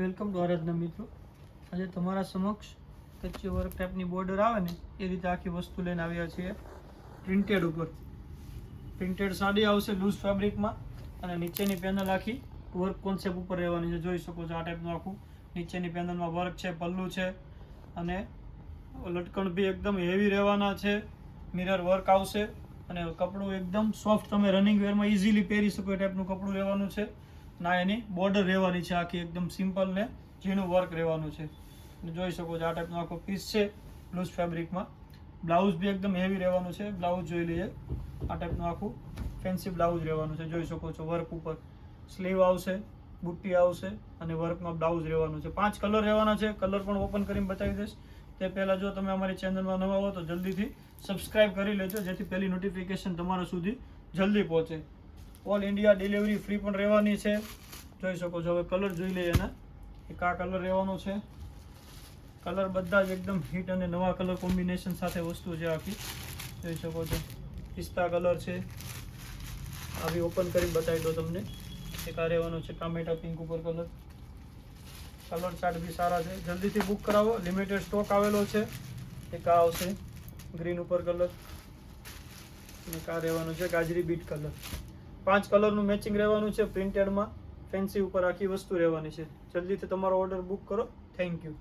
Welcome to આરાધના મિત્રો. આજે તમારા સમક્ષ કચ્છી વર્ક ટાઈપની બોર્ડર આવે ને, એ રીતે આખી વસ્તુ લઈને આવ્યા છીએ પ્રિન્ટેડ ઉપર. પ્રિન્ટેડ સાડી આવશે લૂઝ ફેબ્રિકમાં અને નીચેની પેનલ આખી વર્ક કોન્સેપ્ટ ઉપર રહેવાની છે. જોઈ શકો છો આ ટાઈપનું આખું. નીચેની પેનલમાં વર્ક છે, પલ્લું છે અને લટકણ બી એકદમ હેવી રહેવાના છે. મિરર વર્ક આવશે અને કપડું એકદમ સોફ્ટ તમે રનિંગ વેરમાં ઇઝીલી પહેરી શકો એ ટાઈપનું કપડું રહેવાનું છે. ના, એની બોર્ડર રહેવાની છે આખી, એકદમ સિમ્પલ ને ઝીણું વર્ક રહેવાનું છે. જોઈ શકો છો આ ટાઈપનો આખો પીસ છે લૂઝ ફેબ્રિકમાં બ્લાઉઝ બી એકદમ હેવી રહેવાનું છે બ્લાઉઝ જોઈ લઈએ. આ ટાઈપનું આખું ફેન્સી બ્લાઉઝ રહેવાનું છે, જોઈ શકો છો વર્ક ઉપર. સ્લીવ આવશે, બુટ્ટી આવશે અને વર્કમાં બ્લાઉઝ રહેવાનું છે. પાંચ કલર રહેવાના છે કલર પણ ઓપન કરીને બતાવી દઈશ. તે પહેલાં જો તમે અમારી ચેનલમાં નવા હો તો જલ્દીથી સબસ્ક્રાઈબ કરી લેજો, જેથી પહેલી નોટિફિકેશન તમારા સુધી જલ્દી પહોંચે. ઓલ ઇન્ડિયા ડિલિવરી ફ્રી પણ રહેવાની છે. જોઈ શકો છો, હવે કલર જોઈ લઈએ એના. એક આ કલર રહેવાનો છે. કલર બધા જ એકદમ હિટ અને નવા કલર કોમ્બિનેશન સાથે વસ્તુ છે આખી. જોઈ શકો છો. પિસ્તા કલર છે. આવી ઓપન કરી બતાવી દો તમને. એક આ રહેવાનો છે ટામેટા પિંક ઉપર કલર કલર ચાર્ટ બી સારા છે. જલ્દીથી બુક કરાવો. લિમિટેડ સ્ટોક આવેલો છે. એક આ આવશે. ગ્રીન ઉપર કલર અને કા રહેવાનું છે ગાજરી બીટ કલર પાંચ કલરનું મેચિંગ રહેવાનું છે પ્રિન્ટેડમાં ફેન્સી ઉપર આખી વસ્તુ રહેવાની છે. જલ્દીથી તમારો ઓર્ડર બુક કરો. Thank you